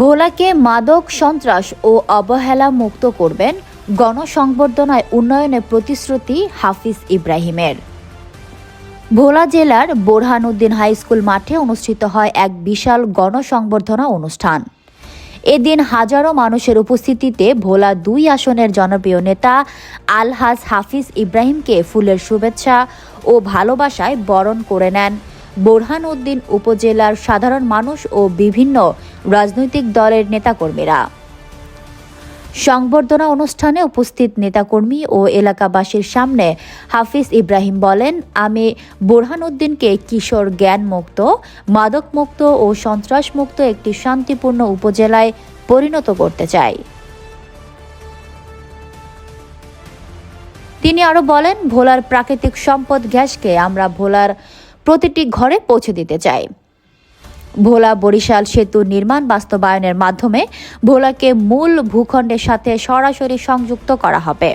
ভোলাকে মাদক সন্ত্রাস ও অবহেলা মুক্ত করবেন গণসংবর্ধনায় উন্নয়নের প্রতিশ্রুতি হাফিজ ইব্রাহিমের। ভোলা জেলার বোরহানুদ্দিন হাই স্কুল মাঠে অনুষ্ঠিত হয় এক বিশাল গণসংবর্ধনা অনুষ্ঠান। এদিন হাজারো মানুষের উপস্থিতিতে ভোলা দুই আসনের জনপ্রিয় নেতা আলহাজ হাফিজ ইব্রাহিমকে ফুলের শুভেচ্ছা ও ভালোবাসায় বরণ করে নেন। বোরহানউদ্দিন উপজেলার সাধারণ মানুষ ও বিভিন্ন রাজনৈতিক দলের নেতাকর্মীরা। সংবর্ধনা অনুষ্ঠানে উপস্থিত নেতাকর্মী ও এলাকাবাসীর সামনে হাফিজ ইব্রাহিম বলেন, আমি বোরহানউদ্দিনকে কিশোর জ্ঞানমুক্ত, মাদকমুক্ত ও সন্ত্রাসমুক্ত একটি শান্তিপূর্ণ উপজেলায় পরিণত করতে চাই। তিনি আরও বলেন, ভোলার প্রাকৃতিক সম্পদ গ্যাসকে আমরা ভোলার প্রতিটি ঘরে পৌঁছে দিতে চায় ভোলা বরিশাল সেতু নির্মাণ বাস্তবায়নের মাধ্যমে ভোলাকে মূল ভূখণ্ডের সাথে সরাসরি সংযুক্ত করা হবে।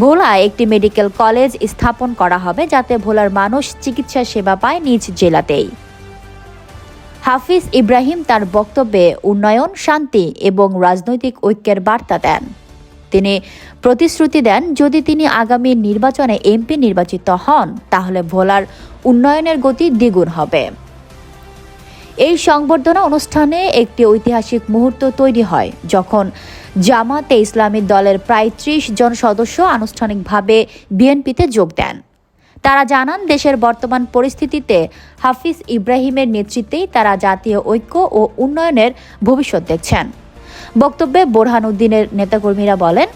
ভোলা একটি মেডিকেল কলেজ স্থাপন করা হবে যাতে ভোলার মানুষ চিকিৎসা সেবা পায় নিজ জেলাতেই। হাফিজ ইব্রাহিম তার বক্তব্যে উন্নয়ন, শান্তি এবং রাজনৈতিক ঐক্যের বার্তা দেন। তিনি প্রতিশ্রুতি দেন, যদি তিনি আগামী নির্বাচনে এমপি নির্বাচিত হন, তাহলে ভোলার উন্নয়নের গতি দ্বিগুণ হবে। এই সংবর্ধনা অনুষ্ঠানে একটি ঐতিহাসিক মুহূর্ত তৈরি হয়, যখন জামাতে ইসলামী দলের প্রায় ত্রিশ জন সদস্য আনুষ্ঠানিকভাবে বিএনপিতে যোগ দেন। তারা জানান, দেশের বর্তমান পরিস্থিতিতে হাফিজ ইব্রাহিমের নেতৃত্বেই তারা জাতীয় ঐক্য ও উন্নয়নের ভবিষ্যৎ দেখছেন। বক্তব্যে বোরহানউদ্দিনের নেতাকর্মীরা বলেন,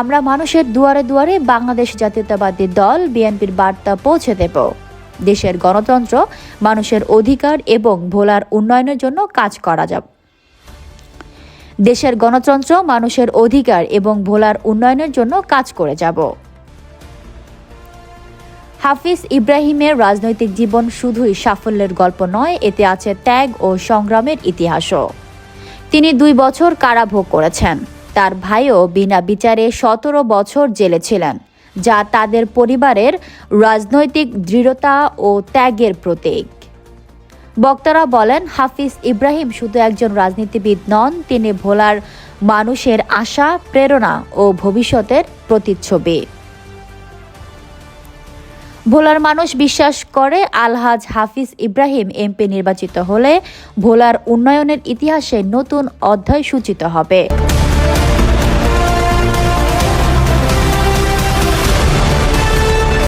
আমরা মানুষের দুয়ারে দুয়ারে বাংলাদেশ জাতীয়তাবাদী দল বিএনপির বার্তা পৌঁছে দেব। দেশের গণতন্ত্র, মানুষের অধিকার এবং ভোলার উন্নয়নের জন্য কাজ করা যাবে। দেশের গণতন্ত্র, মানুষের অধিকার এবং ভোলার উন্নয়নের জন্য কাজ করে যাব। হাফিজ ইব্রাহিমের রাজনৈতিক জীবন শুধুই সাফল্যের গল্প নয়, এতে আছে ত্যাগ ও সংগ্রামের ইতিহাসও। তিনি দুই বছর কারাভোগ করেছেন। তার ভাইও বিনা বিচারে সতেরো বছর জেলে ছিলেন, যা তাদের পরিবারের রাজনৈতিক দৃঢ়তা ও ত্যাগের প্রতীক। বক্তারা বলেন, হাফিজ ইব্রাহিম শুধু একজন রাজনীতিবিদ নন, তিনি ভোলার মানুষের আশা, প্রেরণা ও ভবিষ্যতের প্রতিচ্ছবি। ভোলার মানুষ বিশ্বাস করে আলহাজ হাফিজ ইব্রাহিম এমপি নির্বাচিত হলে ভোলার উন্নয়নের ইতিহাসে নতুন অধ্যায় সূচিত হবে।